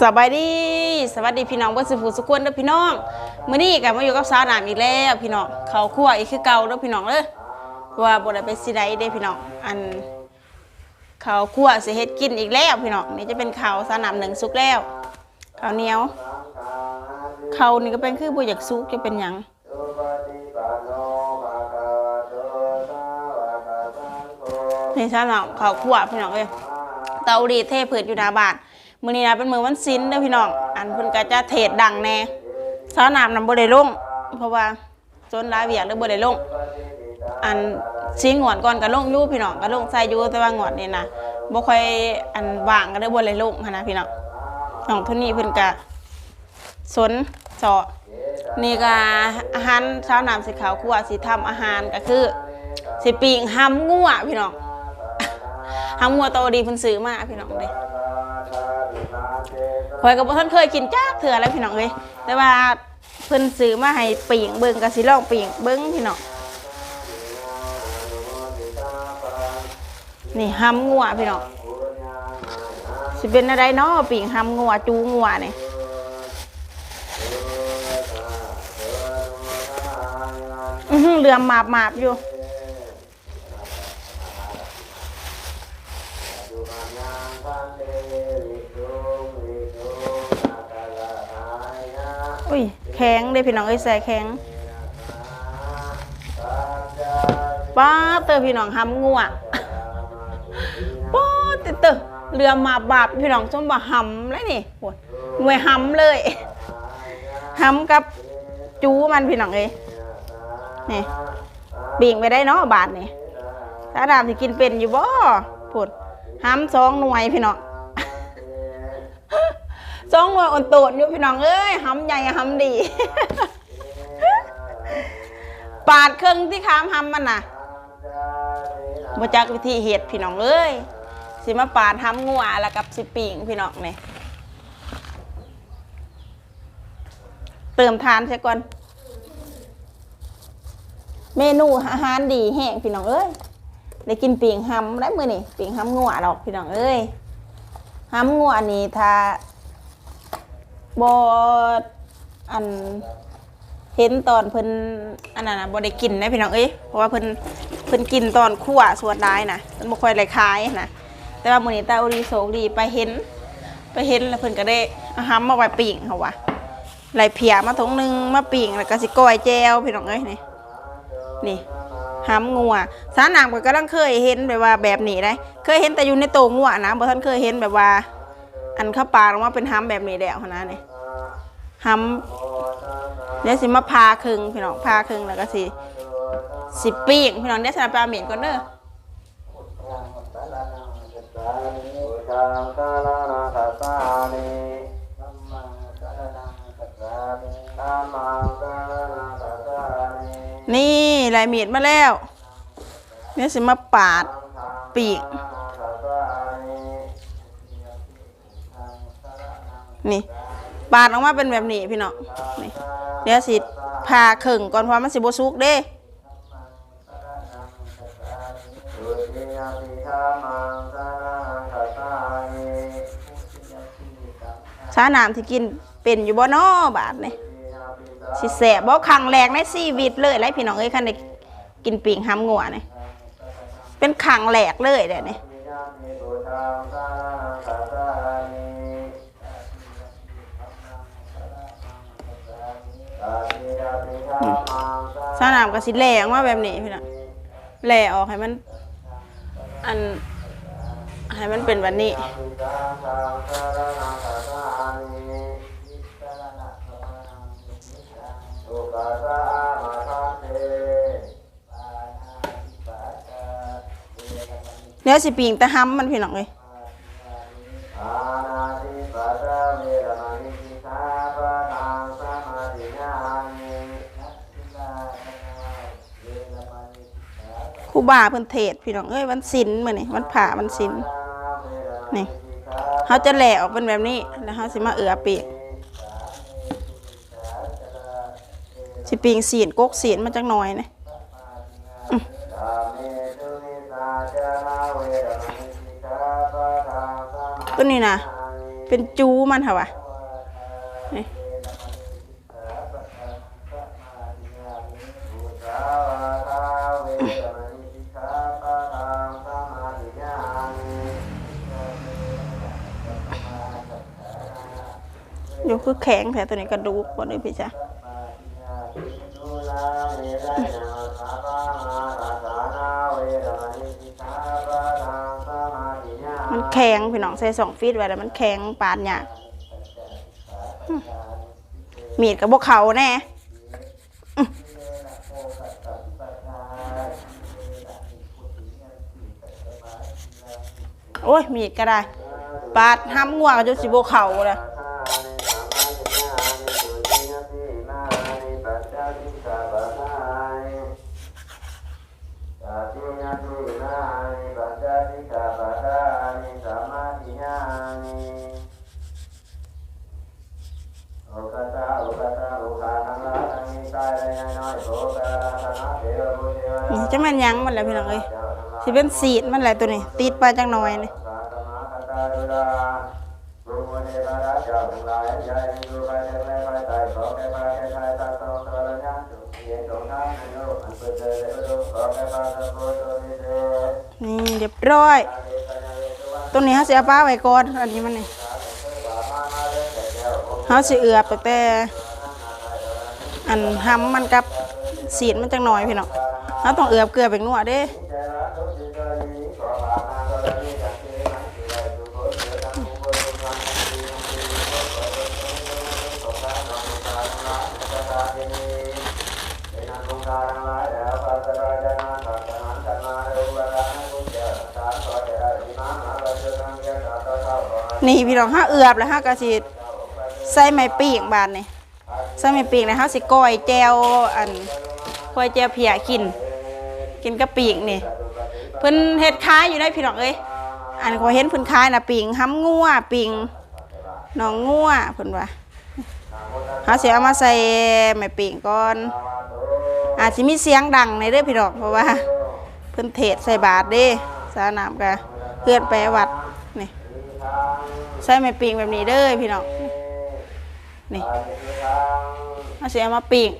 สบายดีสวัสดีพี่น้องเบ่สุภูสุขวนเด้อพี่น้องมื้อนี้ก็มาอยู่กับสาวหนามอีกแล้วพี่น้องเขาคั่วอีกคือเก่าเด้อพี่น้องเด้อว่าบ่ได้ไปสิใดเด้พี่น้องอันเขาคั่วสิเฮ็ดกินอีกแล้วพี่น้องนี่จะเป็นข้าวสาวหนามหนึ่งสุกแล้วข้าวเหนียวเขานี่ก็เป็นคือบ่อยากสุกจะเป็นหยังนี่สาวหนามข้าคั่วพี่น้องเอ้ยเตารีเทผืดอยู่หน้าบ้าน มื้อนี้นะเป็นมื้อวันศิลเด้อพี่น้อง อันเพิ่นก็จะเทศดังแน่สาวน้ำนำบ่ได้ลง เพราะว่าจนหลายเวียกเลยบ่ได้ลง อันสิงวดก่อนก็ลงอยู่พี่น้องก็ลงใส่อยู่แต่ว่างวดนี้นะบ่ค่อยอันว่างก็เลยบ่ได้ลงหันนะพี่น้องน้องเท่านี้เพิ่นก็สนเจาะนี่ก็อาหารเช้าน้ำสีขาวคั่วสิทำอาหารก็คือสิปิ้งหำงัวพี่น้องหำงัวโตดีเพิ่นซื้อมาพี่น้องเด้ ข่อยก็บ่ทันเคยกินจักเทื่อแล้วพี่น้องเอ้ยแต่ว่าเพิ่นซื้อมาให้ปิ่งเบิ่งก็สิลองปิ่งเบิ่งพี่น้องนี่ห้ำงัวพี่น้องสิเป็นอะไรเนาะปิ่งห้ำงัวจูงัวนี่อื้อหือเรือมมาบมาบอยู่ อุ้ยแข็งเด้พี่น้องเอ้ยใส่แข็งป้าเตอพี่น้องห้ำงัวป้าเตอเตอเรือมาบาบพี่น้องจมบ่ห้ำเลยนี่โหหน่วยห้ำเลยห้ำกับจูมันพี่น้องเอ้ยนี่ปิ่งไปได้เนาะบาทนี่ถ้าดามสิกินเป็นอยู่บ่ผดห้ำสองหน่วยพี่น้อง สองหน่วยอ่อนโตนอยู่พี่น้องเอ้ยหำใหญ่หำดี ปาดเครื่องที่ค้ามหำมันน่ะมาจากวิธีเห็ดพี่น้องเอ้ยสิมาปาดหำงัวแล้วกับสิปิงพี่น้องเนี่ยเติมทานใช่ก่อน เมนูอาหารดีแห้งพี่น้องเอ้ยได้กินปิงหำได้มือนี่ปิงหำงัวดอกพี่น้องเอ้ยหำงัวนี่ถ้า บอันเห็นตอนเพิ่นอันนั้นนะบ่ได้กินนะพี่น้องเอ้ยเพราะว่าเพิ่นเพิ่นกินตอนคั่วส่วนร้ายนะมันบ่ค่อยได้ขายนะแต่ว่ามื้อนี้ตาอุรีโศกดีไปเห็น ไปเห็นแล้วเพิ่นก็ได้เอาหำมาไว้ปิ้งเขาว่าไหลเพียมาถุงหนึงมาปิ้งแล้วก็สิก้อยแจวพี่น้องเอ้ยนี่นี่หำงัวสาหนามก็กำลังเคยเห็นแบบว่าแบบนี้ได้เคยเห็นแต่อยู่ในโตงัวนะบ่ทันเคยเห็นแบบว่า อันข้าวปลาออกมาเป็นห้ำแบบนี้แล้วนะเนี่ยห้ำเดี๋ยวสิมาพาครึ่งพี่น้องพาครึ่งแล้วก็สิสิปิ้งพี่น้องเดี๋ยวสนับปลาเหม็นก่อนเด้อนี่ลายเมีดมาแล้วเดี๋ยสิมาปาดปีก นี่ปาดออกมาเป็นแบบนี้พี่น้องนี่เดี๋ยวสิพาครึ่งก่อนเพราะมันสิบสุกเด้สาน้ำที่กินเป็นอยู่บ่นอบาทนี่สิแสบบ่ครั้งแรกในชีวิตเลยไรพี่น้องเอ้ยคันได้กินปิ่งห้ำงัวนี่เป็นครั้งแรกเลยเด้นี่ สน้ำก็สิแหลออกมาแบบนี้พี่น้องแหลออกให้มัน อันให้มันเป็นแบบนี้เนื้อสิปิงแต่ห้ำมันพี่น้องเลยาเพิ่นเทศพี่น้องเอ้ยวันศิลมื้อนี่วันผ่าวันศิลนี่เขาจะแหล่ออกเป็นแบบนี้แล้วเขาสิมาเอือปีกสิปิงศีลกกศีลมาจักหน่อยนะตัวนี้นะเป็นจูมันค่ะวะนี่ อยู่คือแข็งแผลตัวนี้กระดูกบ่ได้พี่จ้ะมันแข็งพี่น้องใส่สองฟีตไว้แล้วมันแข็งปานหยากอืมมีดกับบกเขาแน่โอ้ยมีดก็ได้ ปาดห้ำง่วงก็จะสิบกเขาเลย จะแม่นยังมันแหละพี่น้องเอ้ยสิเป็นสีดมันแหละตัวนี้ติดไปจังหน่อยนี่นี่เรียบร้อยตัวนี้เขาสิเอาป้าไว้ก่อนอันนี้มันนี่เขาสิเอือบแต่อันห้ำมันกับ สีดมันจังหน่อยพี่น้องเราต้องเอือบเกลือเป็นนัวเด้นี่พี่น้องห้าเอือบแล้วห้ากระสีใส่ไม้ปีกบานนี่ใส่ไม้ปีกนะห้าสิก้อยแจวอัน ก้อยแจวเพียกิน กินกับปีกนี่เพิ่นเฮ็ดค้ายอยู่ได้พี่น้องเอ้ยอันขอยเห็นเพิ่นค้ายนะปิงห้ำงัวปิงหนองงัวเพิ่นว่าเฮาสิเอามาใส่ไม้ปิงก่อน อาจสิมีเสียงดังในเด้อพี่น้องเพราะว่า เพิ่นเทศใส่บาตรเด้สาน้ำกะเพื่อนไปวัดนี่ใส่ไม้ปิงแบบนี้เด้อพี่น้องนี่เอาสิเอามาปิง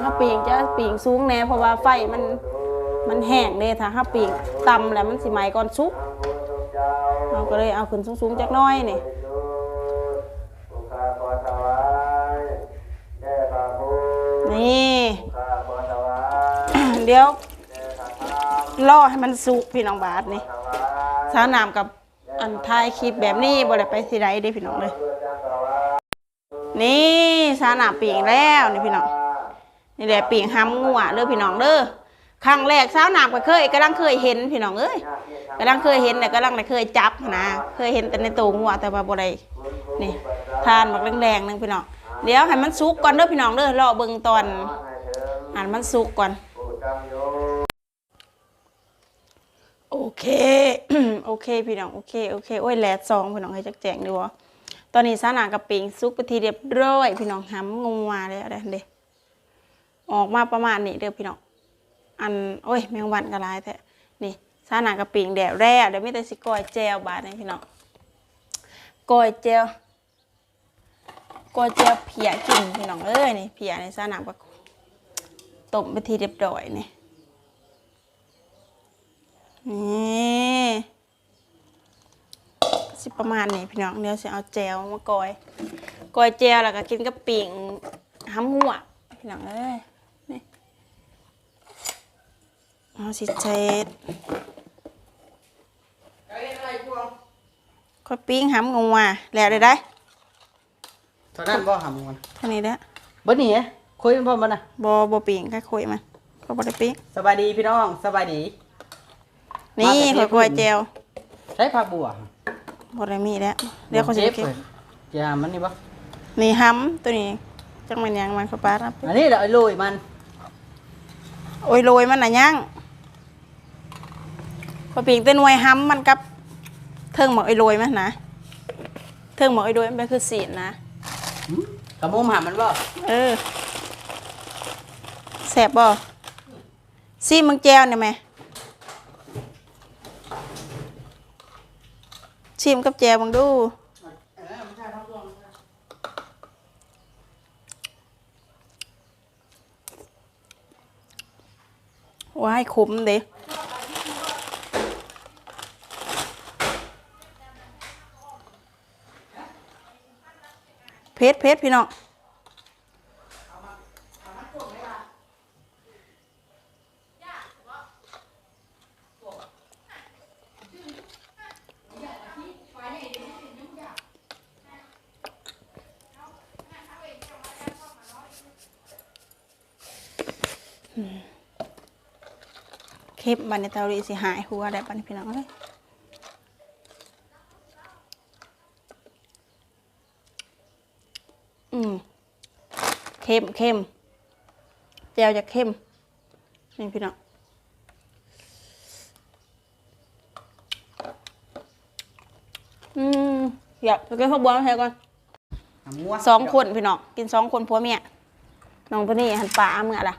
ถ้าปีงจะปีงสูงแน่เพราะว่าไฟมันมันแห้งเด้ถ้าถ้าปีงต่ำแล้วมันสิไหมก่อนสุกเราก็เลยเอาขึ้นสูงๆจักน้อยนี่นี่ เดี๋ยวรอให้มันสุกพี่น้องบาทนี่สาวนามกับอันท้ายคลิปแบบนี้บ่ได้ไปสิไดเด้พี่น้องเลยนี่สาวนามปีงแล้วนี่พี่น้อง นี่แหละปีงห้ำงัวเด้อพี่น้องเด้อครั้งแรกสาวหนามก็เคยกำลังเคยเห็นพี่น้องเอ้ยกำลังเคยเห็นแต่กำลังเคยจับนะเคยเห็นแต่ในตู้งัวแต่ว่าบ่ได้นี่ทานบักแดงๆนึงพี่น้องเดี๋ยวให้มันสุกก่อนเด้อพี่น้องเด้อรอเบิ่งตอนอันมันสุกก่อนโอเค โอเคพี่น้อง โอเค โอเค โอ้ยแลดซองพี่น้องให้จักแจงดีวะตอนนี้สาหนากับปิงสุกไปทีเรียบร้อย พี่น้องห้ำงัวแล้วเด้ ออกมาประมาณนี้เด้อพี่น้องอันโอ้ยแมงวันก็ร้ายแท้นี่ซาหนากระปิงแดดแร่เดี๋ยวม่แต่สิกอยแจวบาดนี่พี่น้องกอยแจวกอยแจวเพียกินพี่น้องเอ้ยนี่เพียในซาหนากก็ต้มไปทีเรียบร้อยนี่นี่สิประมาณนี้พี่น้องเดี๋ยวสิเอาแจวมากอยกอยแจวแล้วก็กินกับปิ่งห้ำหัวพี่น้องเอ้ย นี่ เอาสิเช็ดก็ปิ้งหำงงว่ะแล้วได้ได้เท่านั้นบ่หำมันเท่านี้แหละบ่หนีคุยพร้อมบ่น่ะบอบปิ้งแค่คุยมันก็บ่ได้ปิ้งสบายดีพี่น้องสบายดี นี่มาแต่ข่อยกล้วยเทพเจลใช้ผักบัวบ่ได้มีแล้วเดี๋ยวเขาสิเจ็บเก็บเลยอย่าหามันนี่บ่นี่หำตัวนี้จังมันยังมันเขาปารับอันนี้เดี๋ยวไอ้ลุยมันโอ้ยโรยมันน่ะยัง พอปิ้งเต้นหน่วยหำมันกับเทิงหมอกไอ้โรยมันนะ เทิงหมอกไอ้โรยมันคือสีนนะกระมุมหามันบ่เออแสบบ่ซีมึงแจวเนี่ยไหมชิมกับแจบังดูว้ายขมเด้ เพชรเพชรพี่น้องคลิปบันในเตาลีสิหายหัวได้ปันพี่น้องเลยอืม เข้มเข้มแจวจะเข้มนี่พี่น้องอืมอยากไปกินข้าวบัวมาให้ก่อนหำงัวสองคนพี่น้องกินสองคนผัวเมียน้องตัวนี้หันปลาเมื่อล่ะ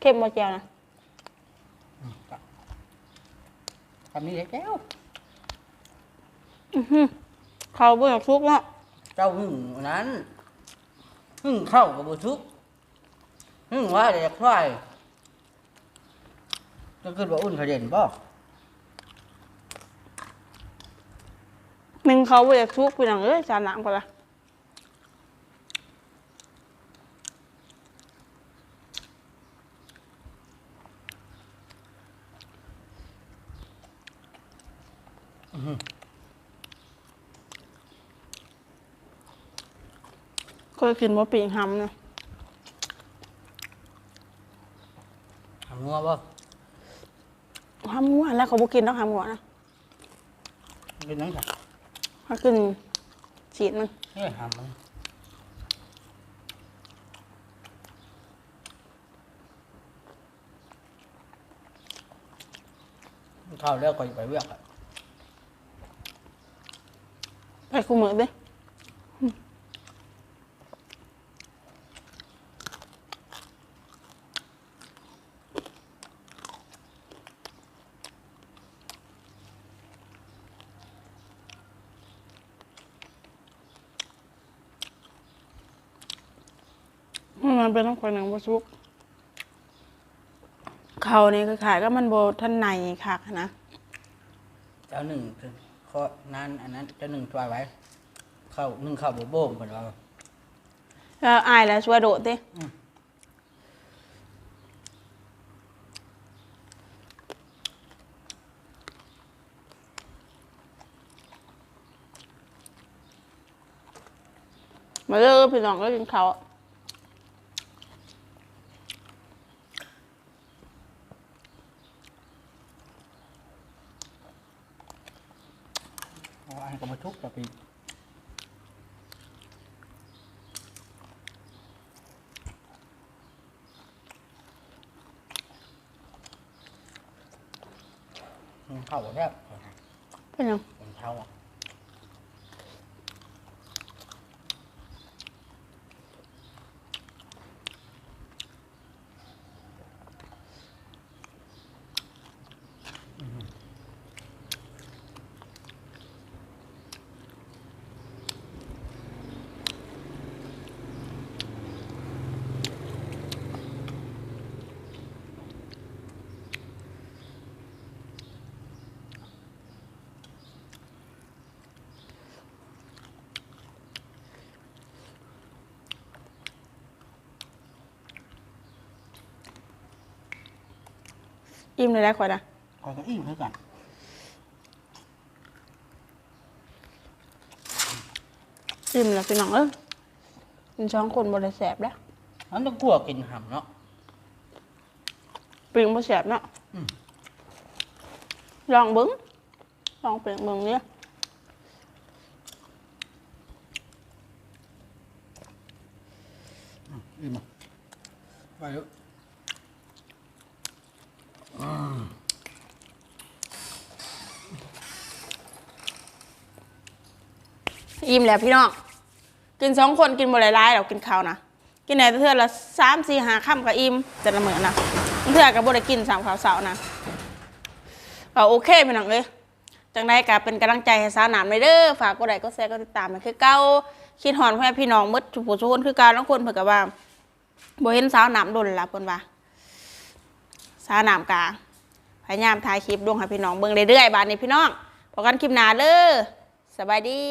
เข้มบ่แจวนะทำนี่แก้วอื้อหือเขาเบื่อซุกเนาะ เจ้าหึ่งนั้นหึ่งเข้ากับบุทุกหึ่งว่าเด็กควายจะขึ้นว่าอุ่นเขาเด่นบ่หนึ่งเขาเบื่อซุกพี่น้องเอ้ยจานน้ำก่อนละเค ยกินว่าปีงหำเนาะหำงัวบ่หำงัวแล้วเขาบอกกินต้องหำงัวนะเป็นนังค่ะเขากินฉีดมันนี่หำมันเข้าแล้วก็ไปเวียกอะไปคู่มือเด้ มันเป็นต้องคอยหนังวัสุก เขานี่คือขายก็มันโบท่านในคักนะ เจ้าหนึ่งข้อนั้นอันนั้นเจ้าหนึ่งตัวไว้ เข้าหนึ่งเข้าโบโบ้มคนเราแล้วอายแล้วช่วยโดดดิมมาเลิกพี่น้องก็กินเขาว เอาอันก็มาทุกกับปี มันเข้าแล้วเป็นยังมันเข้าอะ อิ่มเลยได้ขวดนะคอยก็อิ่มเท่ากันอิ่มแล้วพี่น้องเอ้ยกินสองคนบริแสบแล้วมันต้องกลัวกินหำเนาะ ปิงบริแสบเนาะอืม ลองเบิ้งลองเปลี่ยนเบิ้งเนี่ยอิ่มอะไปดูอิ่ อิ่มแล้วพี่น้อง กินสองคนกินบริไลเรากินข้าวนะ กินไหนเทื่อละสามสี่ห้าค่ำกับอิ่มจะละเหมือนนะเทื่อกับบริกินสามข้าวเสานะก็โอเคพี่น้องเลยจังไดกับเป็นกำลังใจให้สาวหนามไม่เด้อฝากกดไลค์กดแชร์กดติดตามมันคือเก้าคิดหอนพ่อพี่น้องมดผู้ชนคือการทั้งคนเผื่อกับว่าบ่เห็นสาวหนามดุลละเพิ่นว่า สาหนามกาพยายามถ่ายคลิปดวงให้พี่น้องเบิ่งเรื่อยๆบานนี้พี่น้องพบกันคลิปหน้าเลยสบายดี